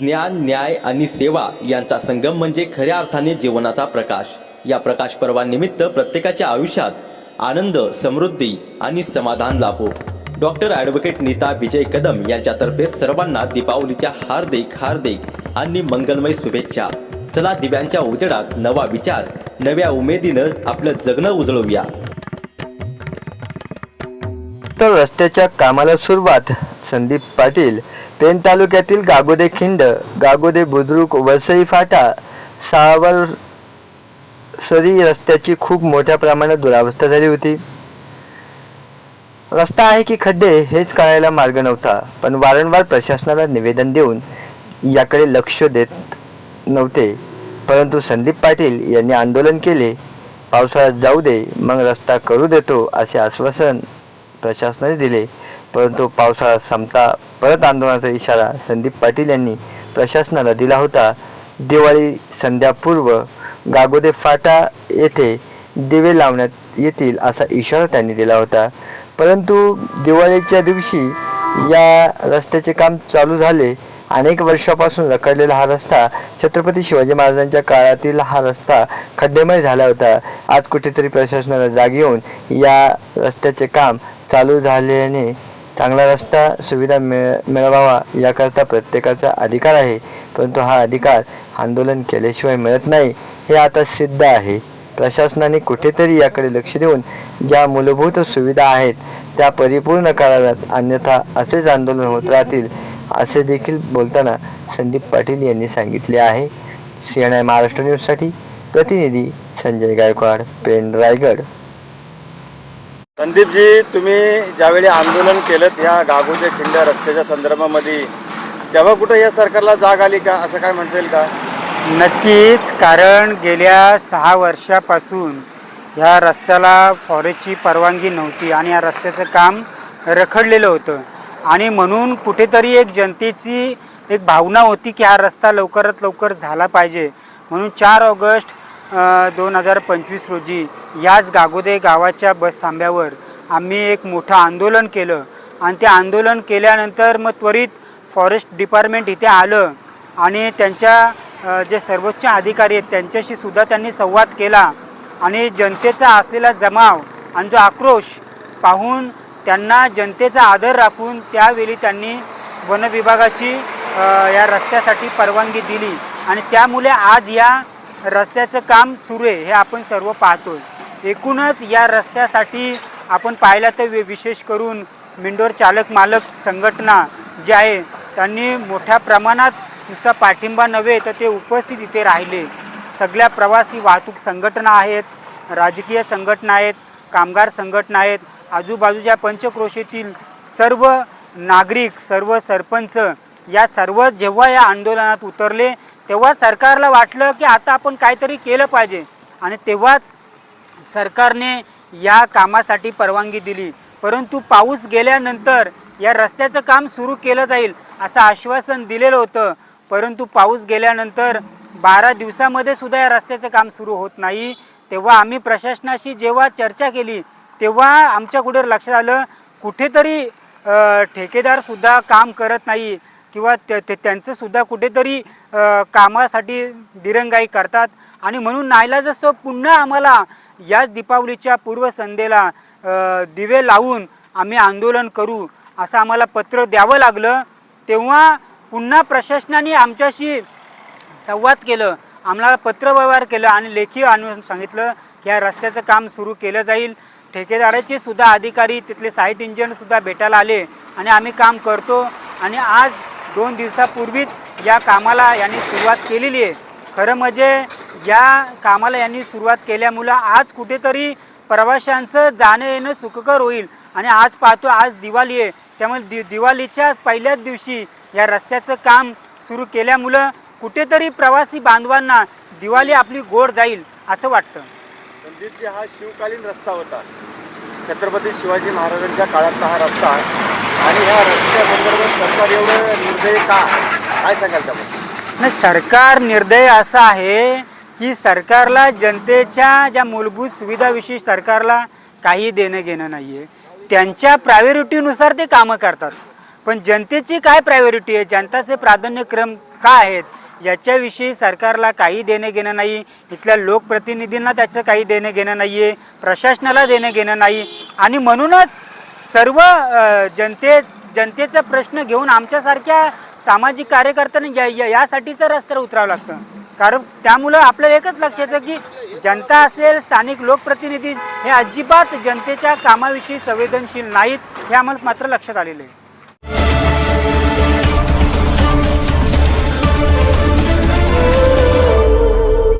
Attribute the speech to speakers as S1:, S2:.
S1: ज्ञान न्याय आणि सेवा यांचा संगम म्हणजे खऱ्या अर्थाने जीवनाचा प्रकाश. या प्रकाश पर्वानिमित्त प्रत्येकाच्या आयुष्यात आनंद समृद्धी आणि समाधान लाभो. डॉक्टर ॲडव्होकेट नीता विजय कदम यांच्यातर्फे सर्वांना दीपावलीच्या हार्दिक हार्दिक आणि मंगलमय शुभेच्छा. चला दिव्यांच्या उजेडात नवा विचार नव्या उमेदीनं आपलं जगणं उजळवूया.
S2: तर रस्त्याच्या कामाला सुरुवात. संदीप पाटील पेण तालुक्यातील गागोदे खिंड गागोदे बुद्रुक वसई फाटा सावर सरी रस्त्याची खूप मोठ्या प्रमाणात दुरावस्था झाली होती. रस्ता आहे की खड्डे हेच कळायला मार्ग नव्हता पण वारंवार प्रशासनाला निवेदन देऊन याकडे लक्ष देत नव्हते. परंतु संदीप पाटील यांनी आंदोलन केले पावसाळ्यात जाऊ दे मग रस्ता करू देतो असे आश्वासन प्रशासनाने दिले. परंतु पावसाळा संपता परत आंदोलनाचा इशारा संदीप पाटील यांनी प्रशासनाला दिला होता. दिवाळी संध्यापूर्व गागोदे फाटा येथे दिवे लावण्यात येतील असा इशारा त्यांनी दिला होता. परंतु दिवाळीच्या दिवशी या रस्त्याचे काम चालू झाले. अनेक वर्षापासून रखडलेला हा रस्ता छत्रपती शिवाजी महाराजांच्या काळातील हा रस्ता खड्डेमय झाला होता. आज कुठेतरी प्रशासनाला जाग येऊन या रस्त्याचे काम चालू झाल्याने चांगला रस्ता सुविधा मिळ मिळवावा याकरता प्रत्येकाचा अधिकार आहे. परंतु हा अधिकार आंदोलन केल्याशिवाय मिळत नाही हे आता सिद्ध आहे. प्रशासनाने कुठेतरी याकडे लक्ष देऊन ज्या मूलभूत सुविधा आहेत त्या परिपूर्ण कराव्यात. अन्यथा असेच आंदोलन होत राहतील. असे देखील बोलताना संदीप पाटील यांनी सांगितले आहे. सी एन आय महाराष्ट्र न्यूजसाठी प्रतिनिधी संजय गायकवाड पेण रायगड.
S3: संदीपजी तुम्ही ज्यावेळी आंदोलन केलं या गागोच्या खिंड रस्त्याच्या संदर्भामध्ये तेव्हा कुठं या सरकारला जाग आली का? असं काय म्हणता येईल का?
S4: नक्कीच कारण गेल्या सहा वर्षापासून ह्या रस्त्याला फॉरेस्टची परवानगी नव्हती आणि या रस्त्याचं काम रखडलेलं होतं. आणि म्हणून कुठेतरी एक जनतेची एक भावना होती की हा रस्ता लवकरात लवकर झाला पाहिजे. म्हणून चार ऑगस्ट दोन हजार पंचवीस रोजी याच गागोदे गावाच्या बस थांब्यावर आम्ही एक मोठं आंदोलन केलं. आणि ते आंदोलन केल्यानंतर मग त्वरित फॉरेस्ट डिपार्टमेंट इथे आलं आणि त्यांच्या जे सर्वोच्च अधिकारी आहेत त्यांच्याशी सुद्धा त्यांनी संवाद केला. आणि जनतेचा असलेला जमाव आणि जो आक्रोश पाहून त्यांना जनतेचा आदर राखून त्यावेळी त्यांनी वन विभागाची या रस्त्यासाठी परवानगी दिली. आणि त्यामुळे आज या रस्त्याचं काम सुरू आहे हे आपण सर्व पाहतो एकूणच या रस्त्यासाठी आपण पाहिलं तर वि- विशेष करून मिंडोर चालक मालक संघटना जे आहे त्यांनी मोठ्या प्रमाणात नुसता पाठिंबा नव्हे तर ते उपस्थित इथे राहिले. सगळ्या प्रवासी वाहतूक संघटना आहेत राजकीय संघटना आहेत कामगार संघटना आहेत आजूबाजूच्या पंचक्रोशीतील सर्व नागरिक सर्व सरपंच या सर्व जेव्हा या आंदोलनात उतरले तेव्हा सरकारला वाटलं की आता आपण काहीतरी केलं पाहिजे. आणि तेव्हाच सरकारने या कामासाठी परवानगी दिली. परंतु पाऊस गेल्यानंतर या रस्त्याचं काम सुरू केलं जाईल असं आश्वासन दिलेलं होतं. परंतु पाऊस गेल्यानंतर बारा दिवसामध्ये सुद्धा या रस्त्याचं काम सुरू होत नाही. तेव्हा आम्ही प्रशासनाशी जेव्हा चर्चा केली तेव्हा आमच्या कुठे लक्षात आलं कुठेतरी ठेकेदारसुद्धा काम करत नाही किंवा त्या ते त्यांचंसुद्धा कुठेतरी कामासाठी दिरंगाई करतात. आणि म्हणून नाईलाज असतो पुन्हा आम्हाला याच दीपावलीच्या पूर्वसंध्येला दिवे लावून आम्ही आंदोलन करू असं आम्हाला पत्र द्यावं लागलं. तेव्हा पुन्हा प्रशासनाने आमच्याशी संवाद केलं आम्हाला पत्रव्यवहार केलं आणि लेखी आणून सांगितलं की या रस्त्याचं काम सुरू केलं जाईल. ठेकेदाराचे सुद्धा अधिकारी तिथले साईट इंजिनियरसुद्धा भेटायला आले आणि आम्ही काम करतो. आणि आज दोन दिवसापूर्वीच या कामाला यांनी सुरुवात केलेली आहे. खरं म्हणजे या कामाला यांनी सुरुवात केल्यामुळं आज कुठेतरी प्रवाशांचं जाणं येणं सुखकर होईल. आणि आज पाहतो आज दिवाळी आहे. त्यामुळे दि दिवाळीच्या पहिल्याच दिवशी या रस्त्याचं काम सुरू केल्यामुळं कुठेतरी प्रवासी बांधवांना दिवाळी आपली गोड जाईल असं वाटतं.
S3: संदीपजी हा शिवकालीन रस्ता होता. छत्रपती शिवाजी महाराजांच्या काळातला हा रस्ता आणि ह्या रस्त्यासंदर्भात सरकार एवढं निर्दय का? काय सांगाल त्याबद्दल?
S4: नाही सरकार निर्दय असा आहे की सरकारला जनतेच्या ज्या मूलभूत सुविधाविषयी सरकारला काही देणं घेणं नाही आहे त्यांच्या प्रायोरिटीनुसार ते कामं करतात. पण जनतेची काय प्रायोरिटी आहे? जनताचे प्राधान्यक्रम काय आहेत? याच्याविषयी सरकारला काही देणं घेणं नाही. इथल्या लोकप्रतिनिधींना त्याचं काही देणं घेणं नाही आहे प्रशासनाला देणं घेणं नाही. आणि म्हणूनच सर्व जनते जनतेचा प्रश्न घेऊन आमच्यासारख्या सामाजिक कार्यकर्त्यांनी या या- यासाठीचं रस्त्यावर उतरावं लागतं. कारण त्यामुळं आपल्याला एकच लक्ष येतं की जनता असेल स्थानिक लोकप्रतिनिधी हे अजिबात जनतेच्या कामाविषयी संवेदनशील नाहीत हे आम्हाला मात्र लक्षात आलेलं आहे.